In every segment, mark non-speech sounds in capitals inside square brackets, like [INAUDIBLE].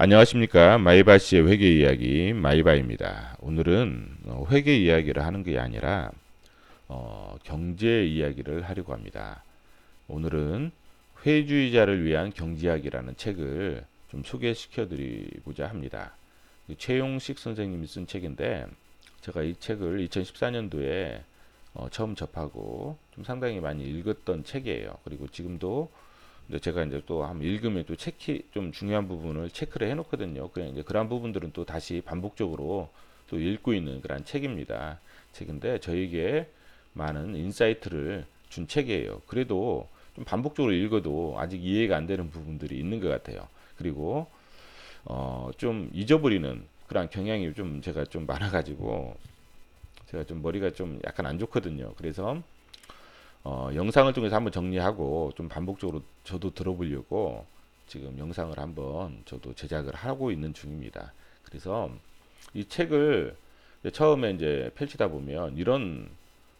안녕하십니까 마이바시의 회계 이야기 마이바입니다. 오늘은 어, 회계 이야기를 하는 게 아니라 어, 경제 이야기를 하려고 합니다. 오늘은 회주의자를 위한 경제학이라는 책을 좀 소개시켜 드리고자 합니다. 그 최용식 선생님이 쓴 책인데 제가 이 책을 2014년도에 어, 처음 접하고 좀 상당히 많이 읽었던 책이에요. 그리고 지금도 근데 제가 이제 또 한번 읽으면 또 체크 좀 중요한 부분을 체크를 해놓거든요. 그냥 이제 그런 부분들은 또 다시 반복적으로 또 읽고 있는 그런 책입니다. 책인데 저에게 많은 인사이트를 준 책이에요. 그래도 좀 반복적으로 읽어도 아직 이해가 안 되는 부분들이 있는 것 같아요. 그리고 어, 좀 잊어버리는 그런 경향이 좀 제가 좀 많아가지고 제가 좀 머리가 좀 약간 안 좋거든요. 그래서 어, 영상을 통해서 한번 정리하고 좀 반복적으로 저도 들어보려고 지금 영상을 한번 저도 제작을 하고 있는 중입니다. 그래서 이 책을 이제 처음에 이제 펼치다 보면 이런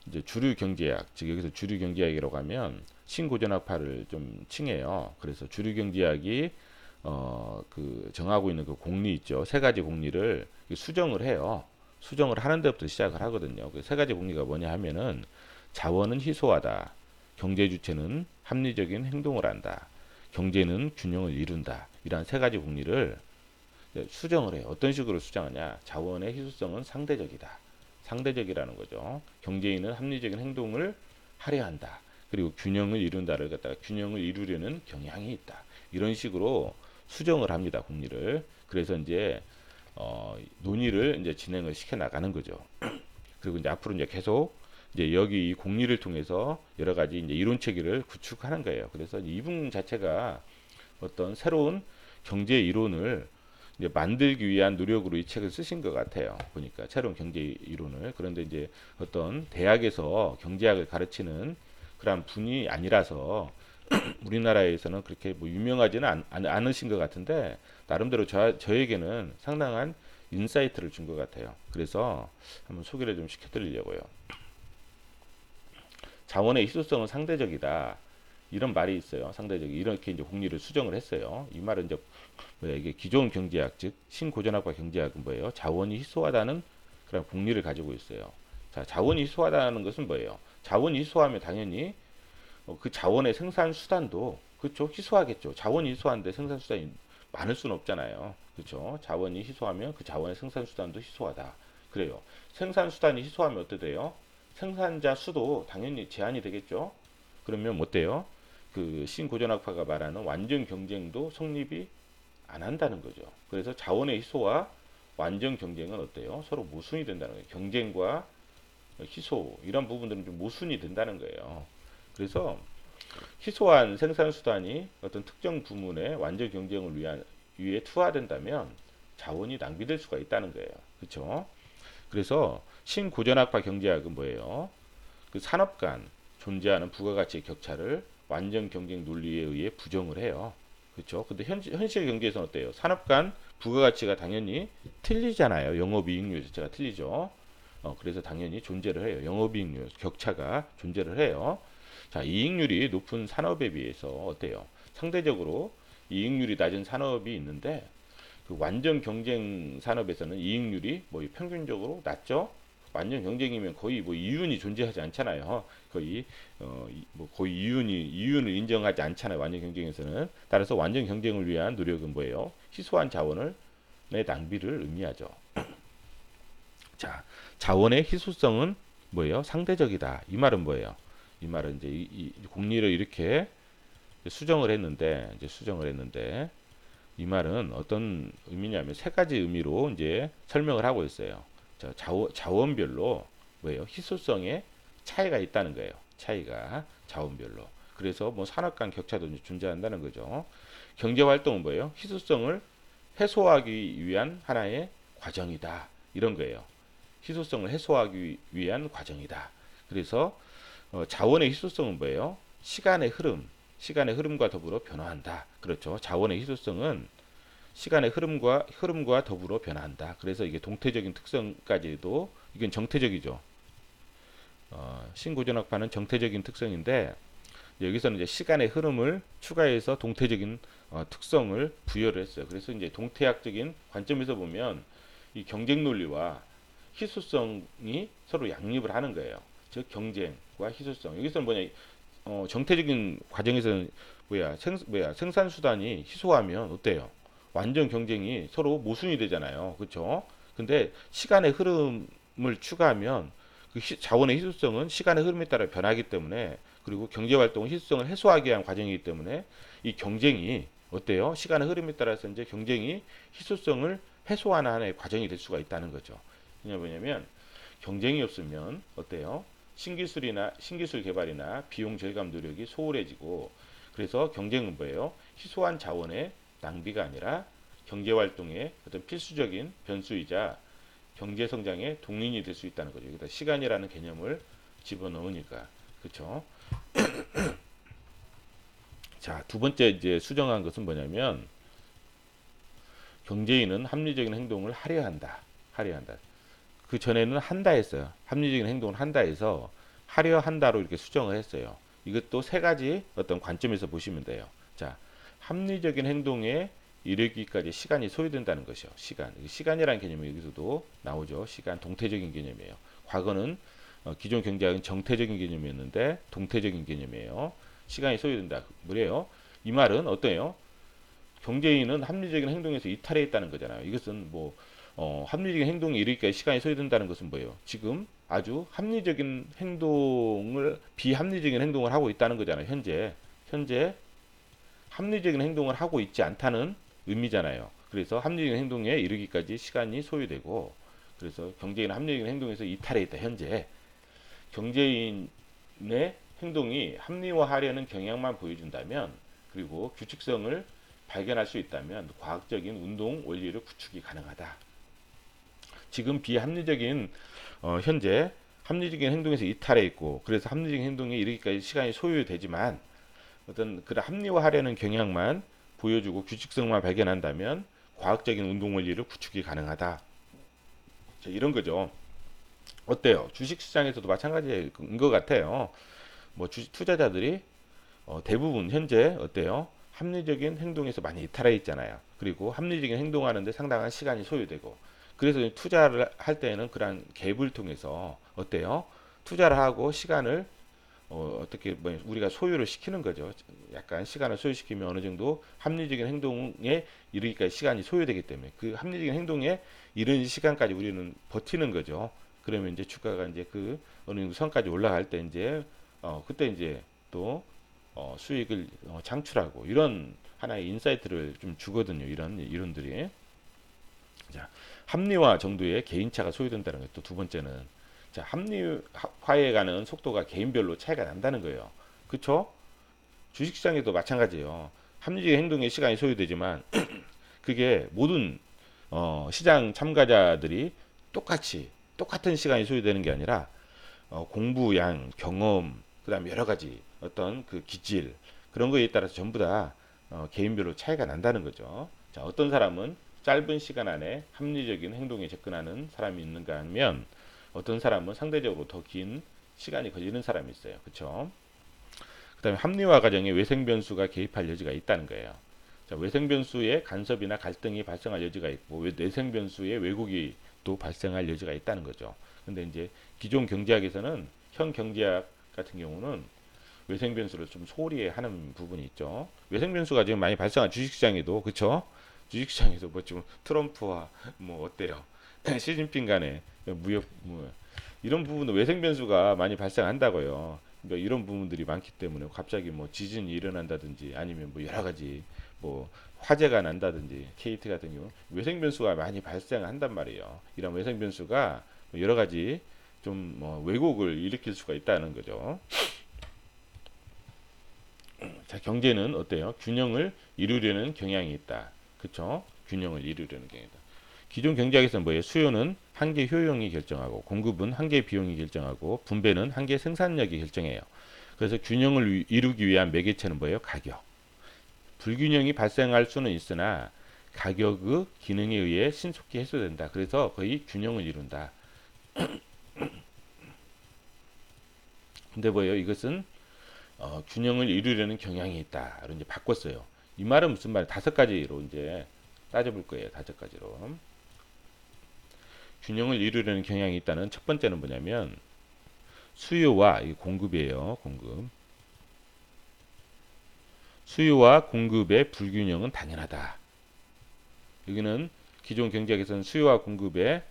이제 주류 경제학, 즉 여기서 주류 경제학이라고 하면 신고전학파를 좀 칭해요. 그래서 주류 경제학이 어 그 정하고 있는 그 공리 있죠. 세 가지 공리를 수정을 해요. 수정을 하는 데부터 시작을 하거든요. 그 세 가지 공리가 뭐냐 하면은 자원은 희소하다. 경제 주체는 합리적인 행동을 한다. 경제는 균형을 이룬다. 이러한 세 가지 공리를 수정을 해요. 어떤 식으로 수정하냐? 자원의 희소성은 상대적이다. 상대적이라는 거죠. 경제인은 합리적인 행동을 하려 한다. 그리고 균형을 이룬다를 갖다가 균형을 이루려는 경향이 있다. 이런 식으로 수정을 합니다. 공리를. 그래서 이제 어, 논의를 이제 진행을 시켜 나가는 거죠. [CLEARS THROAT] 그리고 이제 앞으로 이제 계속 이제 여기 이 공리를 통해서 여러 가지 이제 이론 체계를 구축하는 거예요. 그래서 이 부분 자체가 어떤 새로운 경제 이론을 이제 만들기 위한 노력으로 이 책을 쓰신 것 같아요. 보니까 새로운 경제 이론을 그런데 이제 어떤 대학에서 경제학을 가르치는 그런 분이 아니라서 [CLEARS THROAT] 우리나라에서는 그렇게 뭐 유명하지는 않, 않, 않으신 것 같은데 나름대로 저, 저에게는 상당한 인사이트를 준 것 같아요. 그래서 한번 소개를 좀 시켜드리려고요. 자원의 희소성은 상대적이다. 이런 말이 있어요. 상대적 이렇게 이제 공리를 수정을 했어요. 이 말은 이제 뭐야 이게 기존 경제학 즉 신고전학과 경제학은 뭐예요? 자원이 희소하다는 그런 공리를 가지고 있어요. 자, 자원이 희소하다는 것은 뭐예요? 자원이 희소하면 당연히 어, 그 자원의 생산 수단도 그렇죠 희소하겠죠. 자원이 희소한데 생산 수단이 많을 수는 없잖아요. 그렇죠? 자원이 희소하면 그 자원의 생산 수단도 희소하다. 그래요. 생산 수단이 희소하면 어떻게 돼요? 생산자 수도 당연히 제한이 되겠죠. 그러면 뭐 돼요? 그 신고전학파가 말하는 완전 경쟁도 성립이 안 한다는 거죠. 그래서 자원의 희소와 완전 경쟁은 어때요? 서로 모순이 된다는 거예요. 경쟁과 희소 이런 부분들은 좀 모순이 된다는 거예요. 그래서 희소한 생산 수단이 어떤 특정 부문의 완전 경쟁을 위한 위해 투하된다면 자원이 낭비될 수가 있다는 거예요. 그렇죠? 그래서 신고전학파 경제학은 뭐예요? 그 산업 간 존재하는 부가가치의 격차를 완전 경쟁 논리에 의해 부정을 해요. 그렇죠? 근데 현, 현실 경제에서는 어때요? 산업 간 부가가치가 당연히 틀리잖아요. 영업이익률 자체가 틀리죠. 어, 그래서 당연히 존재를 해요. 영업이익률 격차가 존재를 해요. 자, 이익률이 높은 산업에 비해서 어때요? 상대적으로 이익률이 낮은 산업이 있는데 그 완전 경쟁 산업에서는 이익률이 뭐 평균적으로 낮죠. 완전 경쟁이면 거의 뭐 이윤이 존재하지 않잖아요. 거의 어 뭐 거의 이윤이 이윤을 인정하지 않잖아요. 완전 경쟁에서는 따라서 완전 경쟁을 위한 노력은 뭐예요? 희소한 자원을 내 낭비를 의미하죠. [CLEARS THROAT] 자, 자원의 희소성은 뭐예요? 상대적이다. 이 말은 뭐예요? 이 말은 이제 이, 이 공리를 이렇게 수정을 했는데 이제 수정을 했는데 이 말은 어떤 의미냐면 세 가지 의미로 이제 설명을 하고 있어요. 자, 자원, 자원 별로 뭐예요? 희소성에 차이가 있다는 거예요. 차이가 자원별로. 그래서 뭐 산업 간 격차도 존재한다는 거죠. 경제 활동은 뭐예요? 희소성을 해소하기 위한 하나의 과정이다. 이런 거예요. 희소성을 해소하기 위한 과정이다. 그래서 어, 자원의 희소성은 뭐예요? 시간의 흐름, 시간의 흐름과 더불어 변화한다. 그렇죠. 자원의 희소성은 시간의 흐름과 흐름과 더불어 변화한다. 그래서 이게 동태적인 특성까지도 이건 정태적이죠. 어, 신고전학파는 정태적인 특성인데 여기서는 이제 시간의 흐름을 추가해서 동태적인 어, 특성을 부여를 했어요. 그래서 이제 동태학적인 관점에서 보면 이 경쟁 논리와 희소성이 서로 양립을 하는 거예요. 즉 경쟁과 희소성. 여기서는 뭐냐 어, 정태적인 과정에서는 뭐야 생 뭐야 생산 수단이 희소하면 어때요? 완전 경쟁이 서로 모순이 되잖아요. 그렇죠? 근데 시간의 흐름을 추가하면 그 희, 자원의 희소성은 시간의 흐름에 따라 변하기 때문에 그리고 경제 활동은 희소성을 해소하기 위한 과정이기 때문에 이 경쟁이 어때요? 시간의 흐름에 따라서 이제 경쟁이 희소성을 해소하는 하나의 과정이 될 수가 있다는 거죠. 뭐냐면 경쟁이 없으면 어때요? 신기술이나 신기술 개발이나 비용 절감 노력이 소홀해지고 그래서 경쟁은 뭐예요? 희소한 자원의 낭비가 아니라 경제 활동의 어떤 필수적인 변수이자 경제 성장의 동인이 될 수 있다는 거죠. 여기다 시간이라는 개념을 집어넣으니까 그렇죠. [CLEARS THROAT] 자, 두 번째 이제 수정한 것은 뭐냐면 경제인은 합리적인 행동을 하려 한다. 하려 한다. 그 전에는 한다 했어요. 합리적인 행동을 한다 해서 하려 한다로 이렇게 수정을 했어요. 이것도 세 가지 어떤 관점에서 보시면 돼요. 자, 합리적인 행동에 이르기까지 시간이 소요된다는 것이요. 시간. 시간이라는 개념이 여기서도 나오죠. 시간 동태적인 개념이에요. 과거는 어, 기존 경제학은 정태적인 개념이었는데 동태적인 개념이에요. 시간이 소요된다. 뭐래요? 이 말은 어때요? 경제인은 합리적인 행동에서 이탈해 있다는 거잖아요. 이것은 뭐 어, 합리적인 행동이 이르기까지 시간이 소요된다는 것은 뭐예요? 지금 아주 합리적인 행동을 비합리적인 행동을 하고 있다는 거잖아요. 현재 현재 합리적인 행동을 하고 있지 않다는 의미잖아요. 그래서 합리적인 행동에 이르기까지 시간이 소요되고 그래서 경제인 합리적인 행동에서 이탈해 있다. 현재 경제인의 행동이 합리화하려는 경향만 보여준다면 그리고 규칙성을 발견할 수 있다면 과학적인 운동 원리를 구축이 가능하다. 지금 비합리적인 어, 현재 합리적인 행동에서 이탈해 있고 그래서 합리적인 행동에 이르기까지 시간이 소요되지만 어떤 그런 합리화하려는 경향만 보여주고 규칙성만 발견한다면 과학적인 운동 원리를 구축이 가능하다. 자, 이런 거죠. 어때요? 주식 시장에서도 마찬가지인 것 같아요. 뭐 주식 투자자들이 어, 대부분 현재 어때요? 합리적인 행동에서 많이 이탈해 있잖아요. 그리고 합리적인 행동하는데 상당한 시간이 소요되고 그래서 투자를 할 때는 그런 갭을 통해서 어때요? 투자를 하고 시간을 어, 어떻게 뭐 우리가 소유를 시키는 거죠. 약간 시간을 소유시키면 어느 정도 합리적인 행동에 이르기까지 시간이 소요되기 때문에 그 합리적인 행동에 이른 시간까지 우리는 버티는 거죠. 그러면 이제 주가가 이제 그 어느 정도 선까지 올라갈 때 이제 어, 그때 이제 또 어, 수익을 어, 창출하고 이런 하나의 인사이트를 좀 주거든요. 이런 이론들이. 자, 합리화 정도의 개인차가 소요된다는 것도 두 번째는 자, 합리화에 가는 속도가 개인별로 차이가 난다는 거예요. 그쵸? 주식시장에도 마찬가지예요. 합리적인 행동에 시간이 소요되지만 [CLEARS THROAT] 그게 모든 어, 시장 참가자들이 똑같이 똑같은 시간이 소요되는 게 아니라 어, 공부 양, 경험, 그다음에 여러 가지 어떤 그 기질 그런 거에 따라서 전부 다 어, 개인별로 차이가 난다는 거죠. 자, 어떤 사람은 짧은 시간 안에 합리적인 행동에 접근하는 사람이 있는가 하면 어떤 사람은 상대적으로 더 긴 시간이 걸리는 사람이 있어요. 그렇죠? 그다음에 합리화 과정에 외생 변수가 개입할 여지가 있다는 거예요. 자, 외생 변수에 간섭이나 갈등이 발생할 여지가 있고 내생 변수에 왜곡이 또 발생할 여지가 있다는 거죠. 근데 이제 기존 경제학에서는 현 경제학 같은 경우는 외생 변수를 좀 소홀히 하는 부분이 있죠. 외생 변수가 지금 많이 발생한 주식시장에도 그렇죠? 주식시장에서 뭐 지금 트럼프와 뭐 어때요? [LAUGHS] 시진핑 간의 무역 뭐 이런 부분도 외생 변수가 많이 발생한다고요. 그러니까 이런 부분들이 많기 때문에 갑자기 뭐 지진이 일어난다든지 아니면 뭐 여러 가지 뭐 화재가 난다든지 KT 같은 경우 외생 변수가 많이 발생한단 말이에요. 이런 외생 변수가 뭐 여러 가지 좀 뭐 왜곡을 일으킬 수가 있다는 거죠. 자, 경제는 어때요? 균형을 이루려는 경향이 있다. 그쵸? 균형을 이루려는 경향이다. 기존 경제학에서는 뭐예요? 수요는 한계 효용이 결정하고 공급은 한계 비용이 결정하고 분배는 한계 생산력이 결정해요. 그래서 균형을 이루기 위한 매개체는 뭐예요? 가격. 불균형이 발생할 수는 있으나 가격의 기능에 의해 신속히 해소된다. 그래서 거의 균형을 이룬다. [CLEARS THROAT] 근데 뭐예요? 이것은 어, 균형을 이루려는 경향이 있다. 이제 바꿨어요. 이 말은 무슨 말? 다섯 가지로 이제 따져볼 거예요. 다섯 가지로. 균형을 이루려는 경향이 있다는 첫 번째는 뭐냐면 수요와 이 공급이에요. 공급. 수요와 공급의 불균형은 당연하다. 여기는 기존 경제학에서는 수요와 공급의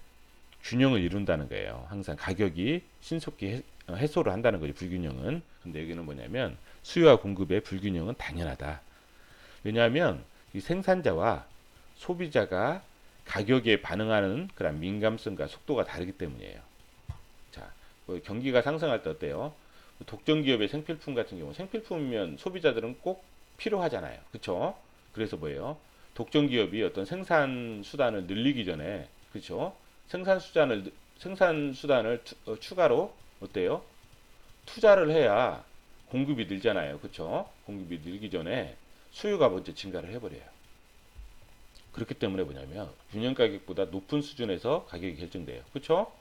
균형을 이룬다는 거예요. 항상 가격이 신속히 해소를 한다는 거죠. 불균형은. 근데 여기는 뭐냐면 수요와 공급의 불균형은 당연하다. 왜냐하면 이 생산자와 소비자가 가격에 반응하는 그런 민감성과 속도가 다르기 때문이에요. 자, 뭐 경기가 상승할 때 어때요? 독점 기업의 생필품 같은 경우 생필품이면 소비자들은 꼭 필요하잖아요. 그렇죠? 그래서 뭐예요? 독점 기업이 어떤 생산 수단을 늘리기 전에 그렇죠? 생산 수단을 생산 수단을 투, 어, 추가로 어때요? 투자를 해야 공급이 늘잖아요. 그렇죠? 공급이 늘기 전에 수요가 먼저 증가를 해버려요. 그렇기 때문에 뭐냐면 균형 가격보다 높은 수준에서 가격이 결정돼요. 그렇죠?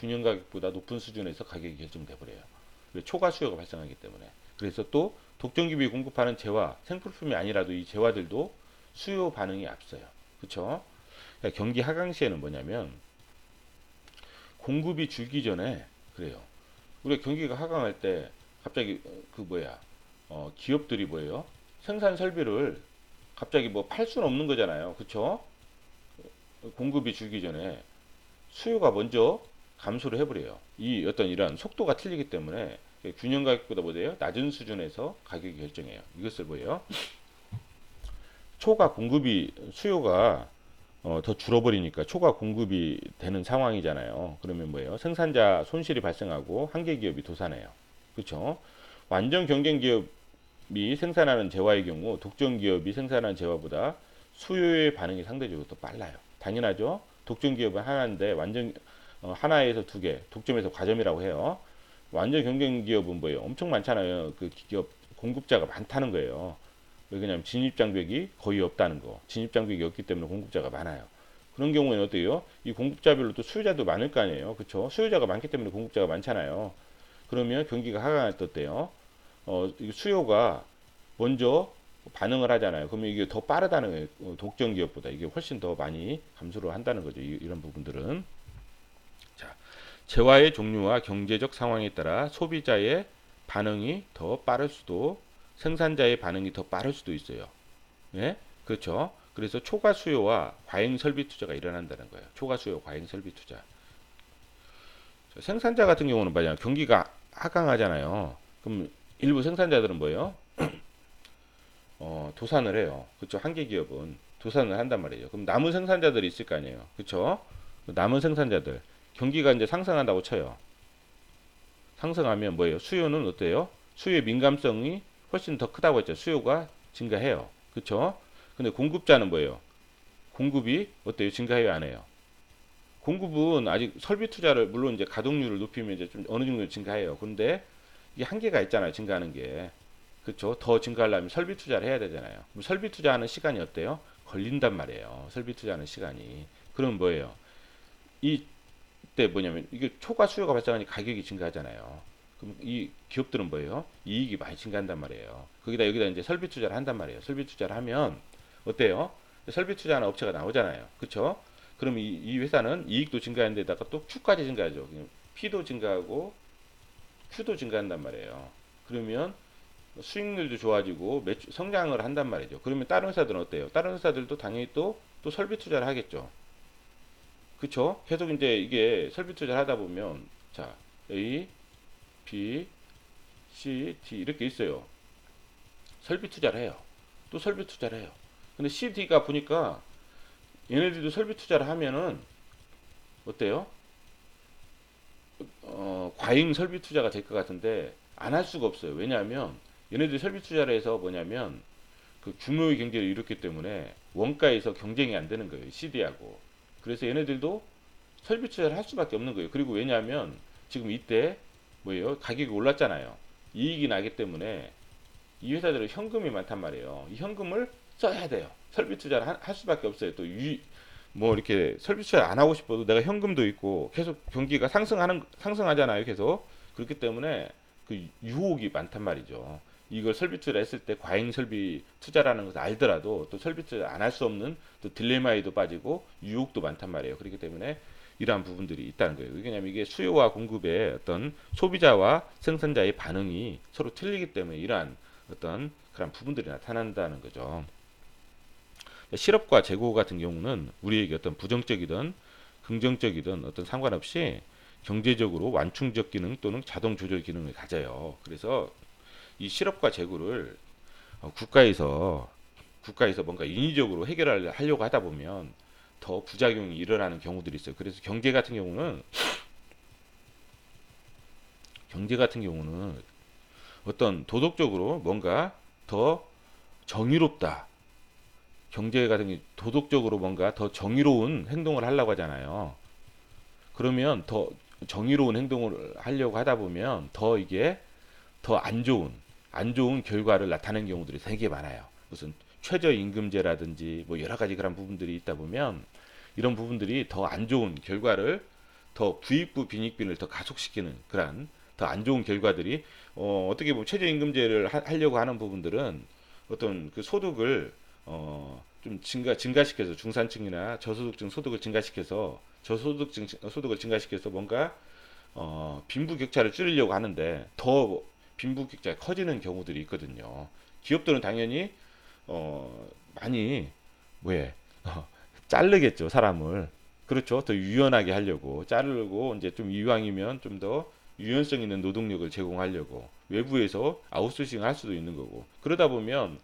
균형 가격보다 높은 수준에서 가격이 결정돼 버려요. 왜 초과 수요가 발생하기 때문에. 그래서 또 독점기업이 공급하는 재화, 생필품이 아니라도 이 재화들도 수요 반응이 앞서요. 그렇죠? 경기 하강 시에는 뭐냐면 공급이 줄기 전에 그래요. 우리가 경기가 하강할 때 갑자기 어, 그 뭐야 어, 기업들이 뭐예요? 생산 설비를 갑자기 뭐 팔 수는 없는 거잖아요. 그쵸? 공급이 줄기 전에 수요가 먼저 감소를 해버려요. 이 어떤 이런 속도가 틀리기 때문에 균형 가격보다 뭐예요? 낮은 수준에서 가격이 결정해요. 이것을 뭐예요? 초과 공급이 수요가 어, 더 줄어버리니까 초과 공급이 되는 상황이잖아요. 그러면 뭐예요? 생산자 손실이 발생하고 한계 기업이 도산해요. 그렇죠? 완전 경쟁 기업 이 생산하는 재화의 경우 독점 기업이 생산하는 재화보다 수요의 반응이 상대적으로 더 빨라요. 당연하죠. 독점 기업은 하나인데 완전 어, 하나에서 두 개, 독점에서 과점이라고 해요. 완전 경쟁 기업은 뭐예요? 엄청 많잖아요. 그 기업 공급자가 많다는 거예요. 왜 그러냐면 진입 장벽이 거의 없다는 거. 진입 장벽이 없기 때문에 공급자가 많아요. 그런 경우에는 어때요? 이 공급자별로 또 수요자도 많을 거 아니에요. 그렇죠? 수요자가 많기 때문에 공급자가 많잖아요. 그러면 경기가 하강할 때 어때요? 어, 수요가 먼저 반응을 하잖아요. 그러면 이게 더 빠르다는 거예요. 어, 독점 기업보다 이게 훨씬 더 많이 감소를 한다는 거죠. 이, 이런 부분들은. 자, 재화의 종류와 경제적 상황에 따라 소비자의 반응이 더 빠를 수도 생산자의 반응이 더 빠를 수도 있어요. 예? 그렇죠. 그래서 초과 수요와 과잉 설비 투자가 일어난다는 거예요. 초과 수요, 과잉 설비 투자. 생산자 같은 경우는 뭐냐 경기가 하강하잖아요. 그럼 일부 생산자들은 뭐예요? [CLEARS THROAT] 어, 도산을 해요. 그렇죠. 한계 기업은 도산을 한단 말이에요. 그럼 남은 생산자들이 있을 거 아니에요. 그렇죠. 남은 생산자들 경기가 이제 상승한다고 쳐요. 상승하면 뭐예요? 수요는 어때요? 수요의 민감성이 훨씬 더 크다고 했죠. 수요가 증가해요. 그렇죠? 근데 공급자는 뭐예요? 공급이 어때요? 증가해요, 안 해요? 공급은 아직 설비 투자를 물론 이제 가동률을 높이면 이제 좀 어느 정도 증가해요. 근데 이게 한계가 있잖아요. 증가하는 게. 그렇죠? 더 증가하려면 설비 투자를 해야 되잖아요. 설비 투자하는 시간이 어때요? 걸린단 말이에요. 설비 투자하는 시간이. 그럼 뭐예요? 이때 뭐냐면 이게 초과 수요가 발생하니 가격이 증가하잖아요. 그럼 이 기업들은 뭐예요? 이익이 많이 증가한단 말이에요. 거기다 여기다 이제 설비 투자를 한단 말이에요. 설비 투자를 하면 어때요? 설비 투자하는 업체가 나오잖아요. 그렇죠? 그럼 이, 이 회사는 이익도 증가하는 데다가 또 Q까지 증가하죠. P도 증가하고 Q도 증가한단 말이에요. 그러면 수익률도 좋아지고 매출 성장을 한단 말이죠. 그러면 다른 회사들은 어때요? 다른 회사들도 당연히 또, 또 설비 투자를 하겠죠. 그쵸? 계속 이제 이게 설비 투자를 하다 보면, 자, A, B, C, D 이렇게 있어요. 설비 투자를 해요. 또 설비 투자를 해요. 근데 C, D가 보니까 얘네들도 설비 투자를 하면은 어때요? 어, 과잉 설비 투자가 될 것 같은데 안 할 수가 없어요. 왜냐하면 얘네들이 설비 투자를 해서 뭐냐면 그 규모의 경제를 이뤘기 때문에 원가에서 경쟁이 안 되는 거예요. CD하고. 그래서 얘네들도 설비 투자를 할 수밖에 없는 거예요. 그리고 왜냐하면 지금 이때 뭐예요? 가격이 올랐잖아요. 이익이 나기 때문에 이 회사들은 현금이 많단 말이에요. 이 현금을 써야 돼요. 설비 투자를 하, 할 수밖에 없어요. 또 유, 뭐 이렇게 설비 투자를 안 하고 싶어도 내가 현금도 있고 계속 경기가 상승하는 상승하잖아요. 계속 그렇기 때문에 그 유혹이 많단 말이죠. 이걸 설비 투자를 했을 때 과잉 설비 투자라는 것을 알더라도 또 설비 투자 안할 수 없는 또 딜레마에도 빠지고 유혹도 많단 말이에요. 그렇기 때문에 이러한 부분들이 있다는 거예요. 왜냐하면 이게 수요와 공급의 어떤 소비자와 생산자의 반응이 서로 틀리기 때문에 이러한 어떤 그런 부분들이 나타난다는 거죠. 실업과 재고 같은 경우는 우리에게 어떤 부정적이든 긍정적이든 어떤 상관없이 경제적으로 완충적 기능 또는 자동 조절 기능을 가져요. 그래서 이 실업과 재고를 어, 국가에서 국가에서 뭔가 인위적으로 해결하려고 하다 보면 더 부작용이 일어나는 경우들이 있어요. 그래서 경제 같은 경우는 경제 같은 경우는 어떤 도덕적으로 뭔가 더 정의롭다. 경제 같은 게 도덕적으로 뭔가 더 정의로운 행동을 하려고 하잖아요. 그러면 더 정의로운 행동을 하려고 하다 보면 더 이게 더 안 좋은 안 좋은 결과를 나타내는 경우들이 되게 많아요. 무슨 최저임금제라든지 뭐 여러 가지 그런 부분들이 있다 보면 이런 부분들이 더 안 좋은 결과를 더 부익부 빈익빈을 더 가속시키는 그런 더 안 좋은 결과들이 어, 어떻게 보면 최저임금제를 하, 하려고 하는 부분들은 어떤 그 소득을 어, 좀 증가 증가시켜서 중산층이나 저소득층 소득을 증가시켜서 저소득층 소득을 증가시켜서 뭔가 어, 빈부격차를 줄이려고 하는데 더 빈부격차가 커지는 경우들이 있거든요. 기업들은 당연히 어, 많이 왜 어, 자르겠죠 사람을. 그렇죠? 더 유연하게 하려고. 자르고 이제 좀 이왕이면 좀 더 유연성 있는 노동력을 제공하려고. 외부에서 아웃소싱을 할 수도 있는 거고. 그러다 보면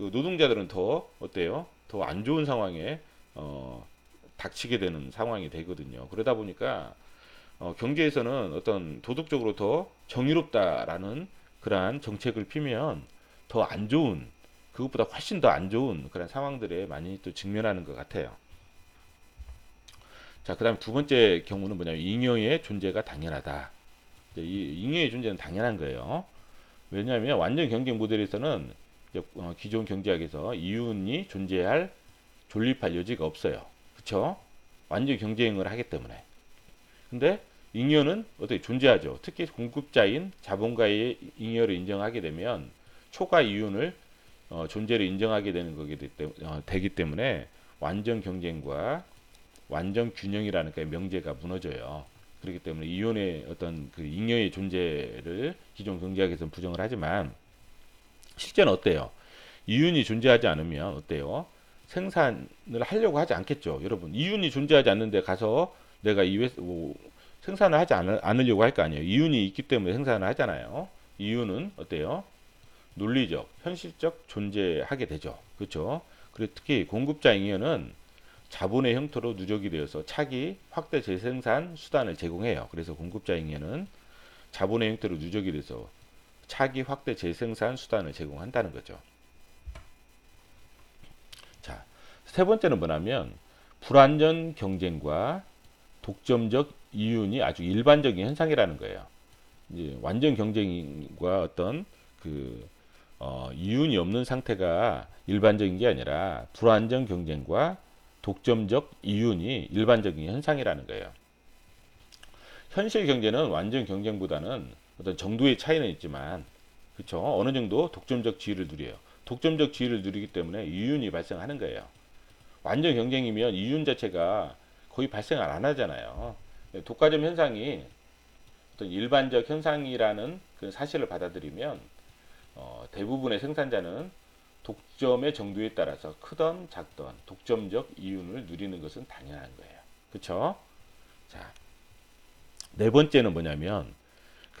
그 노동자들은 더 어때요 더 안 좋은 상황에 어, 닥치게 되는 상황이 되거든요 그러다 보니까 어, 경제에서는 어떤 도덕적으로 더 정의롭다라는 그러한 정책을 피면 더 안 좋은 그것보다 훨씬 더 안 좋은 그런 상황들에 많이 또 직면하는 것 같아요. 자, 그 다음 두 번째 경우는 뭐냐면 잉여의 존재가 당연하다. 이 잉여의 존재는 당연한 거예요. 왜냐하면 완전 경쟁 모델에서는 어, 기존 경제학에서 이윤이 존재할 존립할 여지가 없어요. 그쵸? 완전 경쟁을 하기 때문에. 근데 잉여는 어떻게 존재하죠. 특히 공급자인 자본가의 잉여를 인정하게 되면 초과 이윤을 어, 존재를 인정하게 되는 거기 어, 되기 때문에 완전 경쟁과 완전 균형이라는 그 명제가 무너져요. 그렇기 때문에 이윤의 어떤 그 잉여의 존재를 기존 경제학에서는 부정을 하지만 실제는 어때요? 이윤이 존재하지 않으면 어때요? 생산을 하려고 하지 않겠죠. 여러분 이윤이 존재하지 않는데 가서 내가 이 회사 뭐 생산을 하지 않으, 려고 할 거 아니에요. 이윤이 있기 때문에 생산을 하잖아요. 이윤은 어때요? 논리적, 현실적 존재하게 되죠. 그렇죠? 그리고 특히 공급자 잉여는 자본의 형태로 누적이 되어서 차기 확대 재생산 수단을 제공해요. 그래서 공급자 잉여는 자본의 형태로 누적이 돼서 차기 확대 재생산 수단을 제공한다는 거죠. 자, 세 번째는 뭐냐면 불완전 경쟁과 독점적 이윤이 아주 일반적인 현상이라는 거예요. 이제 완전 경쟁과 어떤 그 어, 이윤이 없는 상태가 일반적인 게 아니라 불완전 경쟁과 독점적 이윤이 일반적인 현상이라는 거예요. 현실 경제는 완전 경쟁보다는 어떤 정도의 차이는 있지만 그렇죠. 어느 정도 독점적 지위를 누려요. 독점적 지위를 누리기 때문에 이윤이 발생하는 거예요. 완전 경쟁이면 이윤 자체가 거의 발생을 안 하잖아요. 독과점 현상이 어떤 일반적 현상이라는 그 사실을 받아들이면 어, 대부분의 생산자는 독점의 정도에 따라서 크던 작던 독점적 이윤을 누리는 것은 당연한 거예요. 그렇죠? 자, 네 번째는 뭐냐면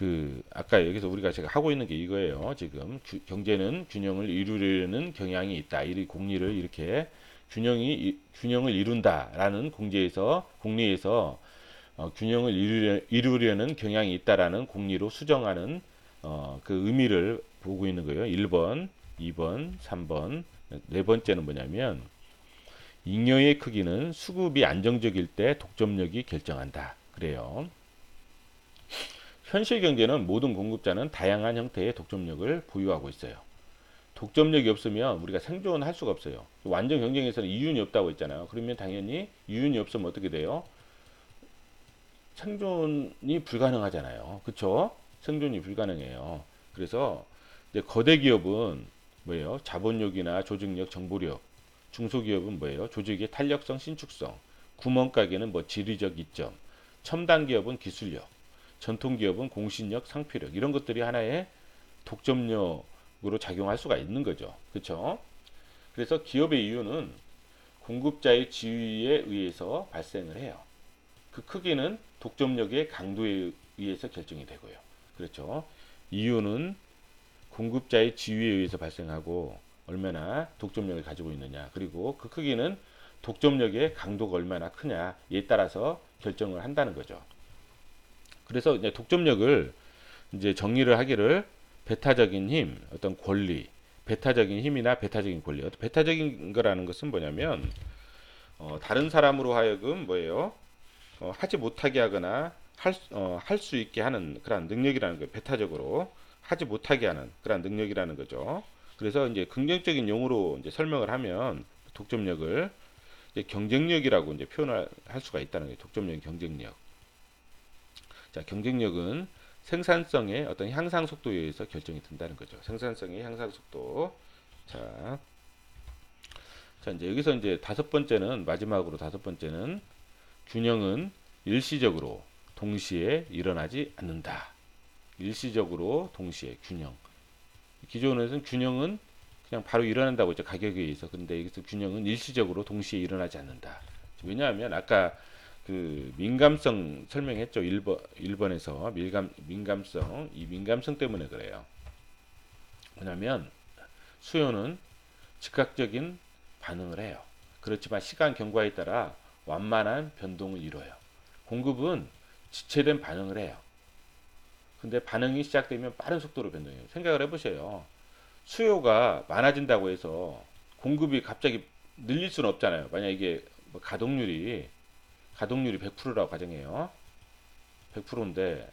그 아까 여기서 우리가 제가 하고 있는 게 이거예요. 지금 규, 경제는 균형을 이루려는 경향이 있다. 이 공리를 이렇게 균형이 균형을 이룬다라는 공제에서 공리에서 어, 균형을 이루려, 이루려는 경향이 있다라는 공리로 수정하는 어, 그 의미를 보고 있는 거예요. 1번, 2번, 3번. 네 번째는 뭐냐면 잉여의 크기는 수급이 안정적일 때 독점력이 결정한다. 그래요. 현실 경제는 모든 공급자는 다양한 형태의 독점력을 보유하고 있어요. 독점력이 없으면 우리가 생존할 수가 없어요. 완전 경쟁에서는 이윤이 없다고 했잖아요. 그러면 당연히 이윤이 없으면 어떻게 돼요? 생존이 불가능하잖아요. 그쵸? 생존이 불가능해요. 그래서 이제 거대 기업은 뭐예요? 자본력이나 조직력, 정보력. 중소기업은 뭐예요? 조직의 탄력성, 신축성. 구멍가게는 뭐 지리적 이점. 첨단 기업은 기술력. 전통 기업은 공신력, 상표력. 이런 것들이 하나의 독점력으로 작용할 수가 있는 거죠. 그렇죠? 그래서 기업의 이유는 공급자의 지위에 의해서 발생을 해요. 그 크기는 독점력의 강도에 의해서 결정이 되고요. 그렇죠? 이유는 공급자의 지위에 의해서 발생하고 얼마나 독점력을 가지고 있느냐. 그리고 그 크기는 독점력의 강도가 얼마나 크냐에 따라서 결정을 한다는 거죠. 그래서 이제 독점력을 이제 정리를 하기를 배타적인 힘, 어떤 권리, 배타적인 힘이나 배타적인 권리. 배타적인 거라는 것은 뭐냐면 어, 다른 사람으로 하여금 뭐예요? 어, 하지 못하게 하거나 할수 어, 할 수 있게 하는 그런 능력이라는 거예요. 배타적으로 하지 못하게 하는 그런 능력이라는 거죠. 그래서 이제 긍정적인 용어로 이제 설명을 하면 독점력을 이제 경쟁력이라고 이제 표현할 할 수가 있다는 거예요. 독점력, 경쟁력. 자, 경쟁력은 생산성의 어떤 향상 속도에 의해서 결정이 된다는 거죠. 생산성의 향상 속도. 자, 자 이제 여기서 이제 다섯 번째는 마지막으로 다섯 번째는 균형은 일시적으로 동시에 일어나지 않는다. 일시적으로 동시에 균형. 기존에서는 균형은 그냥 바로 일어난다고 했죠. 가격에 의해서. 근데 여기서 균형은 일시적으로 동시에 일어나지 않는다. 왜냐하면 아까 그 민감성 설명했죠. 1번 1번에서 민감 민감성 이 민감성 때문에 그래요. 왜냐하면 수요는 즉각적인 반응을 해요. 그렇지만 시간 경과에 따라 완만한 변동을 이뤄요. 공급은 지체된 반응을 해요. 근데 반응이 시작되면 빠른 속도로 변동해요. 생각을 해보세요. 수요가 많아진다고 해서 공급이 갑자기 늘릴 수는 없잖아요. 만약 이게 뭐 가동률이 가동률이 100%라고 가정해요. 100%인데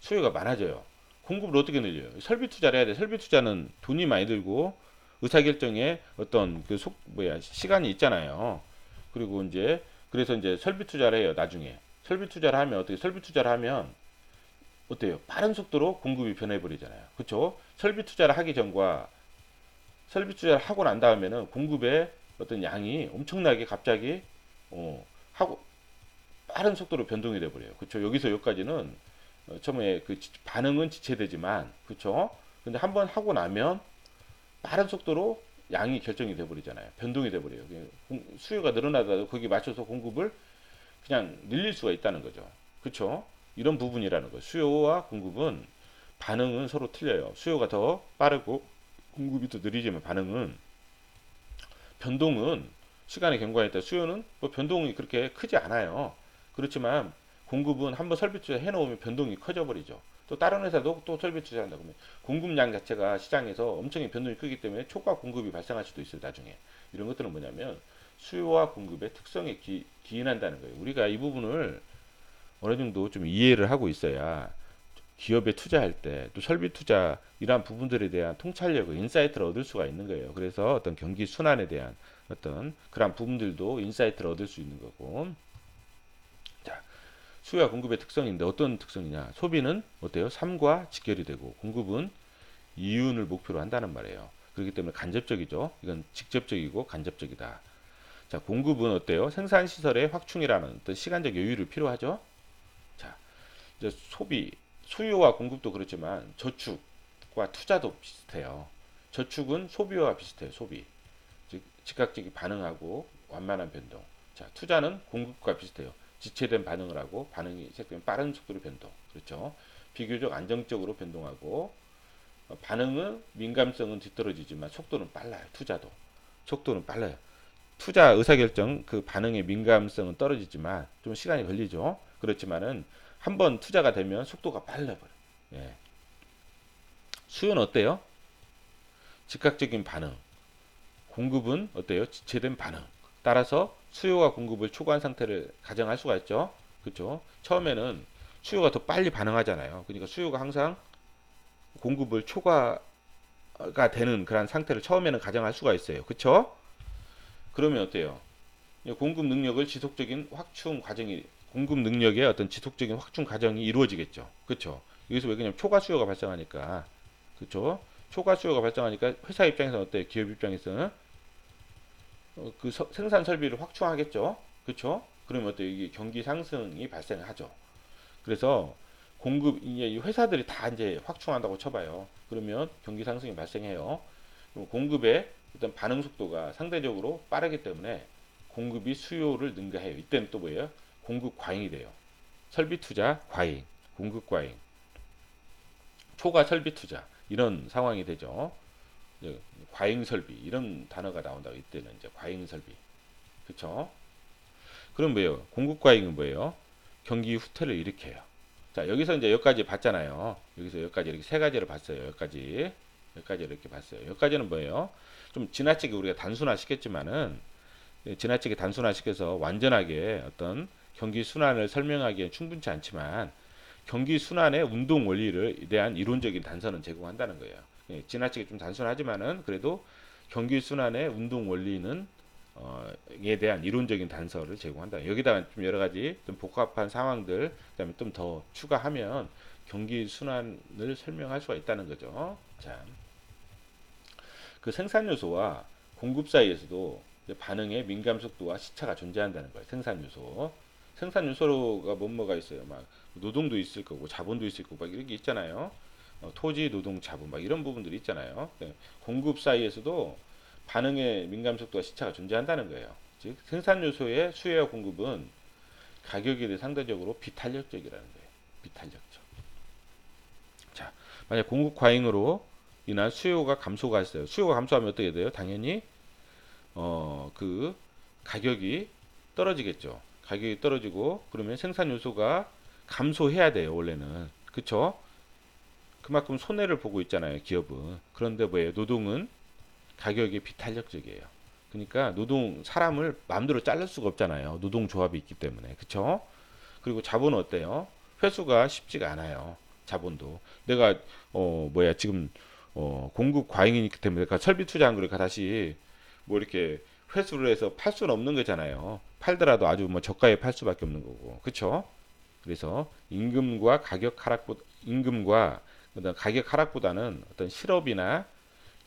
수요가 많아져요. 공급을 어떻게 늘려요? 설비 투자를 해야 돼. 설비 투자는 돈이 많이 들고 의사결정에 어떤 그 속 뭐야 시간이 있잖아요. 그리고 이제 그래서 이제 설비 투자를 해요. 나중에 설비 투자를 하면 어떻게 설비 투자를 하면 어때요? 빠른 속도로 공급이 변해버리잖아요. 그렇죠? 설비 투자를 하기 전과 설비 투자를 하고 난 다음에는 공급의 어떤 양이 엄청나게 갑자기 어, 하고 빠른 속도로 변동이 돼 버려요. 그렇죠? 여기서 여기까지는 어, 처음에 그 지- 반응은 지체되지만 그렇죠? 근데 한 번 하고 나면 빠른 속도로 양이 결정이 돼 버리잖아요. 변동이 돼 버려요. 수요가 늘어나다도 거기 맞춰서 공급을 그냥 늘릴 수가 있다는 거죠. 그렇죠? 이런 부분이라는 거예요. 수요와 공급은 반응은 서로 틀려요. 수요가 더 빠르고 공급이 더 느리지만 반응은 변동은 시간의 경과에 따라 수요는 뭐 변동이 그렇게 크지 않아요. 그렇지만 공급은 한번 설비 투자 해놓으면 변동이 커져 버리죠. 또 다른 회사도 또 설비 투자한다 그러면 공급량 자체가 시장에서 엄청나게 변동이 크기 때문에 초과 공급이 발생할 수도 있어요. 나중에 이런 것들은 뭐냐면 수요와 공급의 특성에 기, 기인한다는 거예요. 우리가 이 부분을 어느 정도 좀 이해를 하고 있어야 기업에 투자할 때 또 설비 투자 이러한 부분들에 대한 통찰력을 인사이트를 얻을 수가 있는 거예요. 그래서 어떤 경기 순환에 대한 어떤 그런 부분들도 인사이트를 얻을 수 있는 거고. 자, 수요와 공급의 특성인데 어떤 특성이냐? 소비는 어때요? 삶과 직결이 되고 공급은 이윤을 목표로 한다는 말이에요. 그렇기 때문에 간접적이죠. 이건 직접적이고 간접적이다. 자, 공급은 어때요? 생산 시설의 확충이라는 어떤 시간적 여유를 필요하죠. 자, 이제 소비, 수요와 공급도 그렇지만 저축과 투자도 비슷해요. 저축은 소비와 비슷해요. 소비. 즉 즉각적인 반응하고 완만한 변동. 자, 투자는 공급과 비슷해요. 지체된 반응을 하고 반응이 시작되면 빠른 속도로 변동. 그렇죠? 비교적 안정적으로 변동하고 어, 반응은 민감성은 뒤떨어지지만 속도는 빨라요. 투자도 속도는 빨라요. 투자 의사결정 그 반응의 민감성은 떨어지지만 좀 시간이 걸리죠. 그렇지만은 한번 투자가 되면 속도가 빨라버려. 예. 수요는 어때요? 즉각적인 반응. 공급은 어때요? 지체된 반응. 따라서 수요와 공급을 초과한 상태를 가정할 수가 있죠. 그렇죠? 처음에는 수요가 더 빨리 반응하잖아요. 그러니까 수요가 항상 공급을 초과가 되는 그런 상태를 처음에는 가정할 수가 있어요. 그렇죠? 그러면 어때요? 공급 능력을 지속적인 확충 과정이 공급 능력의 어떤 지속적인 확충 과정이 이루어지겠죠. 그렇죠? 여기서 왜 그냥 초과 수요가 발생하니까 그렇죠? 초과 수요가 발생하니까 회사 입장에서는 어때요? 기업 입장에서는 어, 그 서- 생산 설비를 확충하겠죠. 그렇죠? 그러면 어때요? 이게 경기 상승이 발생하죠. 그래서 공급 이제 이 회사들이 다 이제 확충한다고 쳐봐요. 그러면 경기 상승이 발생해요. 그럼 공급의 어떤 반응 속도가 상대적으로 빠르기 때문에 공급이 수요를 능가해요. 이때는 또 뭐예요? 공급 과잉이 돼요. 설비 투자 과잉, 공급 과잉, 초과 설비 투자 이런 상황이 되죠. 과잉 설비 이런 단어가 나온다고 이때는 이제 과잉 설비, 그렇죠? 그럼 뭐예요? 공급 과잉은 뭐예요? 경기 후퇴를 일으켜요. 자 여기서 이제 여기까지 봤잖아요. 여기서 여기까지 이렇게 세 가지를 봤어요. 여기까지 여기까지 이렇게 봤어요. 여기까지는 뭐예요? 좀 지나치게 우리가 단순화 시켰지만은 예, 지나치게 단순화 시켜서 완전하게 어떤 경기 순환을 설명하기엔 충분치 않지만 경기 순환의 운동 원리를 대한 이론적인 단서는 제공한다는 거예요. 예, 지나치게 좀 단순하지만은 그래도 경기 순환의 운동 원리는 어, 에 대한 이론적인 단서를 제공한다. 여기다가 좀 여러 가지 좀 복잡한 상황들 그다음에 좀 더 추가하면 경기 순환을 설명할 수가 있다는 거죠. 자, 그 생산 요소와 공급 사이에서도 반응의 민감 속도와 시차가 존재한다는 거예요. 생산 요소. 생산 요소가 뭐뭐가 있어요. 막 노동도 있을 거고 자본도 있을 거고 막 이런 게 있잖아요. 어, 토지, 노동, 자본 막 이런 부분들이 있잖아요. 네. 공급 사이에서도 반응의 민감 속도와 시차가 존재한다는 거예요. 즉 생산 요소의 수요와 공급은 가격에 대해 상대적으로 비탄력적이라는 거예요. 비탄력적. 자, 만약 공급 과잉으로 인한 수요가 감소가 있어요. 수요가 감소하면 어떻게 돼요? 당연히 어 그 가격이 떨어지겠죠. 가격이 떨어지고 그러면 생산 요소가 감소해야 돼요. 원래는 그쵸? 그만큼 손해를 보고 있잖아요. 기업은 그런데 뭐예요? 노동은 가격이 비탄력적이에요. 그러니까 노동 사람을 마음대로 자를 수가 없잖아요. 노동 조합이 있기 때문에 그쵸? 그리고 자본은 어때요? 회수가 쉽지가 않아요. 자본도 내가 어 뭐야 지금 어 공급 과잉이기 때문에 내가 설비 투자한 거를 다시 뭐 이렇게 회수를 해서 팔 수는 없는 거잖아요. 팔더라도 아주 뭐 저가에 팔 수밖에 없는 거고, 그렇죠? 그래서 임금과 가격 하락보 임금과 그다음 가격 하락보다는 어떤 실업이나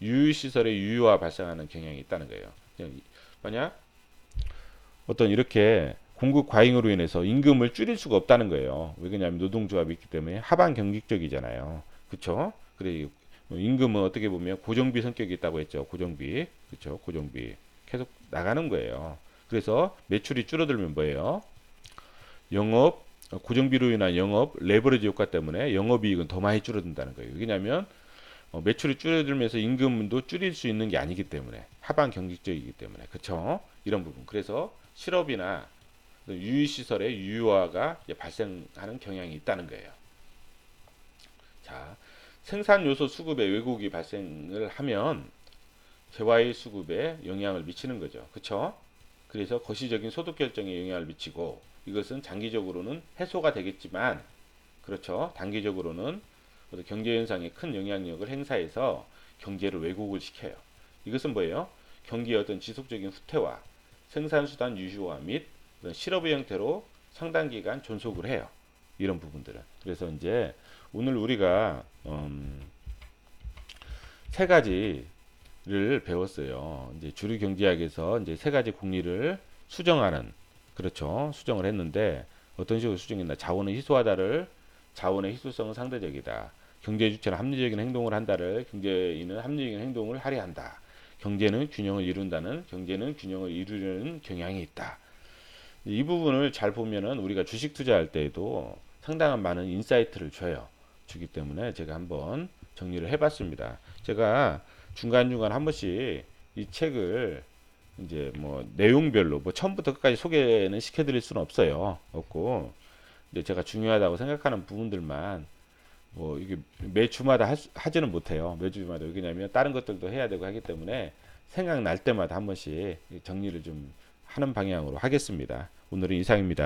유유 시설의 유효화 발생하는 경향이 있다는 거예요. 만약 어떤 이렇게 공급 과잉으로 인해서 임금을 줄일 수가 없다는 거예요. 왜 그러냐면 노동조합이 있기 때문에 하방 경직적이잖아요. 그렇죠? 그래 임금은 어떻게 보면 고정비 성격이 있다고 했죠. 고정비. 그렇죠? 고정비. 계속 나가는 거예요. 그래서 매출이 줄어들면 뭐예요? 영업 어, 고정비로 인한 영업 레버리지 효과 때문에 영업이익은 더 많이 줄어든다는 거예요. 왜냐하면 어, 매출이 줄어들면서 임금도 줄일 수 있는 게 아니기 때문에 하방 경직적이기 때문에 그렇죠? 이런 부분. 그래서 실업이나 유유 시설의 유효화가 발생하는 경향이 있다는 거예요. 자, 생산 요소 수급에 왜곡이 발생을 하면 재화의 수급에 영향을 미치는 거죠. 그렇죠? 그래서 거시적인 소득 결정에 영향을 미치고 이것은 장기적으로는 해소가 되겠지만 그렇죠. 단기적으로는 경제 현상에 큰 영향력을 행사해서 경제를 왜곡을 시켜요. 이것은 뭐예요? 경기의 어떤 지속적인 후퇴와 생산 수단 유효화 및 실업의 형태로 상당 기간 존속을 해요. 이런 부분들은. 그래서 이제 오늘 우리가 음, 세 가지 를 배웠어요. 이제 주류 경제학에서 이제 세 가지 공리를 수정하는 그렇죠. 수정을 했는데 어떤 식으로 수정했나? 자원은 희소하다를 자원의 희소성은 상대적이다. 경제 주체는 합리적인 행동을 한다를 경제인은 합리적인 행동을 하려 한다. 경제는 균형을 이룬다는 경제는 균형을 이루려는 경향이 있다. 이 부분을 잘 보면은 우리가 주식 투자할 때에도 상당한 많은 인사이트를 줘요. 주기 때문에 제가 한번 정리를 해봤습니다. 제가 중간중간 한 번씩 이 책을 이제 뭐 내용별로 뭐 처음부터 끝까지 소개는 시켜드릴 수는 없어요. 없고 근데 제가 중요하다고 생각하는 부분들만 뭐 이게 매 주마다 할 수- 하지는 못해요. 매 주마다 왜냐면 다른 것들도 해야 되고 하기 때문에 생각날 때마다 한 번씩 정리를 좀 하는 방향으로 하겠습니다. 오늘은 이상입니다.